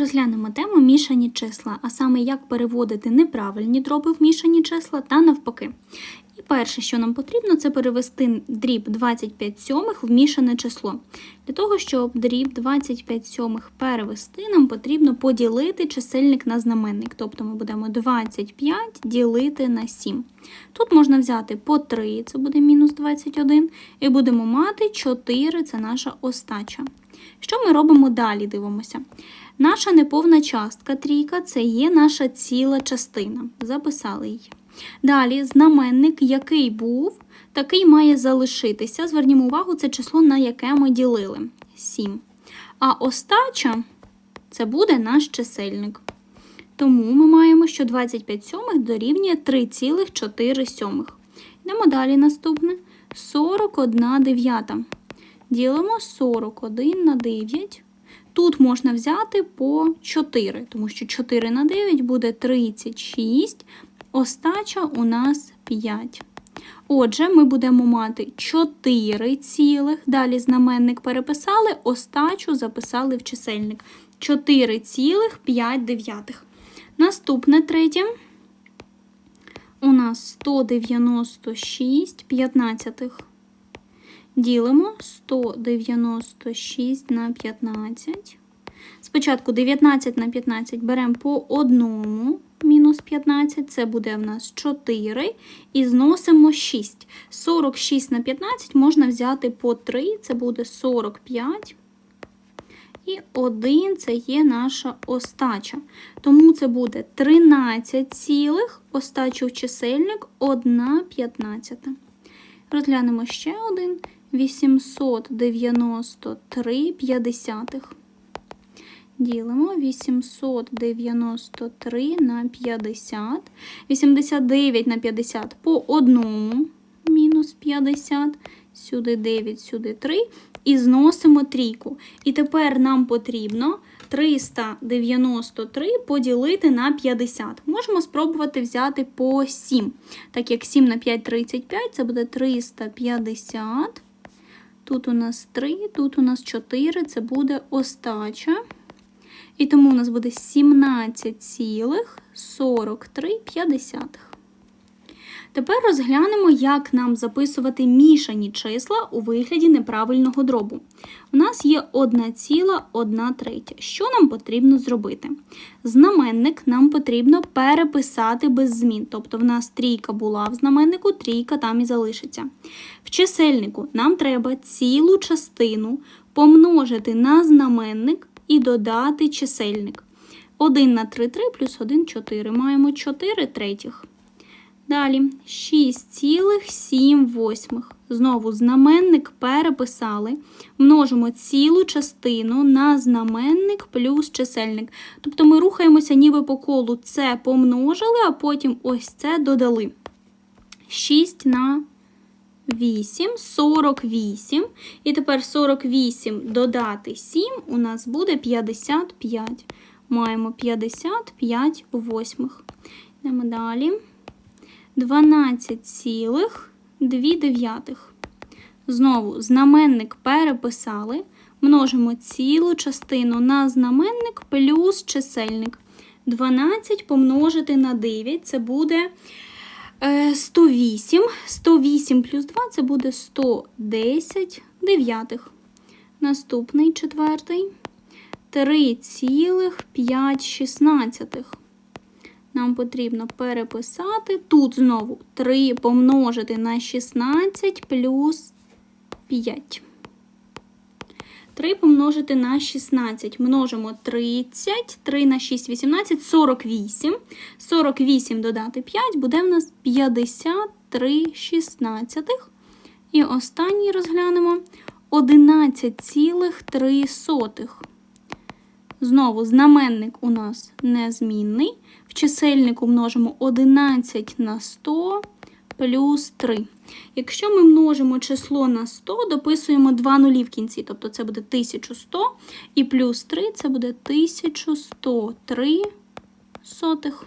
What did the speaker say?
Розглянемо тему мішані числа, а саме як переводити неправильні дроби в мішані числа та навпаки. І перше, що нам потрібно, це перевести дріб 25 сьомих в мішане число. Для того, щоб дріб 25 сьомих перевести, нам потрібно поділити чисельник на знаменник. Тобто ми будемо 25 ділити на 7. Тут можна взяти по 3, це буде мінус 21, і будемо мати 4, це наша остача. Що ми робимо далі? Дивимося. Наша неповна частка трійка це є наша ціла частина. Записали її. Далі знаменник, який був, такий має залишитися. Звернімо увагу, це число, на яке ми ділили 7. А остача це буде наш чисельник. Тому ми маємо, що 25 сьомих дорівнює 3,4 сьомих. Йдемо далі наступне. 41 дев'ята. Ділимо 41 на 9. Тут можна взяти по 4, тому що 4 на 9 буде 36. Остача у нас 5. Отже, ми будемо мати 4 цілих. Далі знаменник переписали, остачу записали в чисельник. 4,5 дев'ятих. Наступне третє. У нас 196 п'ятнадцятих. Ділимо 196 на 15. Спочатку 19 на 15 беремо по одному, мінус 15, це буде в нас 4. І зносимо 6. 46 на 15 можна взяти по 3, це буде 45. І 1 це є наша остача. Тому це буде 13 цілих, остачу в чисельник 1 п'ятнадцята. Розглянемо ще один. 893 п'ятдесятих. Ділимо 893 на 50. 89 на 50 по одному. Мінус 50. Сюди 9, сюди 3. І зносимо трійку. І тепер нам потрібно 393 поділити на 50. Можемо спробувати взяти по 7. Так як 7 на 5 35, це буде 350. Тут у нас 3, тут у нас 4, це буде остача. І тому у нас буде 17,43. Тепер розглянемо, як нам записувати мішані числа у вигляді неправильного дробу. У нас є 1,1 третя. Що нам потрібно зробити? Знаменник нам потрібно переписати без змін. Тобто в нас трійка була в знаменнику, трійка там і залишиться. В чисельнику нам треба цілу частину помножити на знаменник і додати чисельник. 1 на 3 3 плюс 1 4. Маємо 4 третіх. Далі 6,7. Знову знаменник переписали. Множимо цілу частину на знаменник плюс чисельник. Тобто ми рухаємося ніби по колу це помножили, а потім ось це додали. 6 на 8, 48. І тепер 48 додати 7 у нас буде 55. Маємо 55 восьмих. Йдемо далі. 12,2. Знову знаменник переписали. Множимо цілу частину на знаменник плюс чисельник. 12 помножити на 9 це буде 108. 108 плюс 2 це буде 110 дев'ятих. Наступний четвертий. 3,5. Нам потрібно переписати. Тут знову 3 помножити на 16 плюс 5. 3 помножити на 16. Множимо 30, 3 на 6, 18, 48. 48 додати 5 буде в нас 53 шістнадцятих. І останній розглянемо 11,3. Знову знаменник у нас незмінний. В чисельнику множимо 11 на 100 плюс 3. Якщо ми множимо число на 100, дописуємо 2 нулі в кінці, тобто це буде 1100, і плюс 3 це буде 1103 сотих.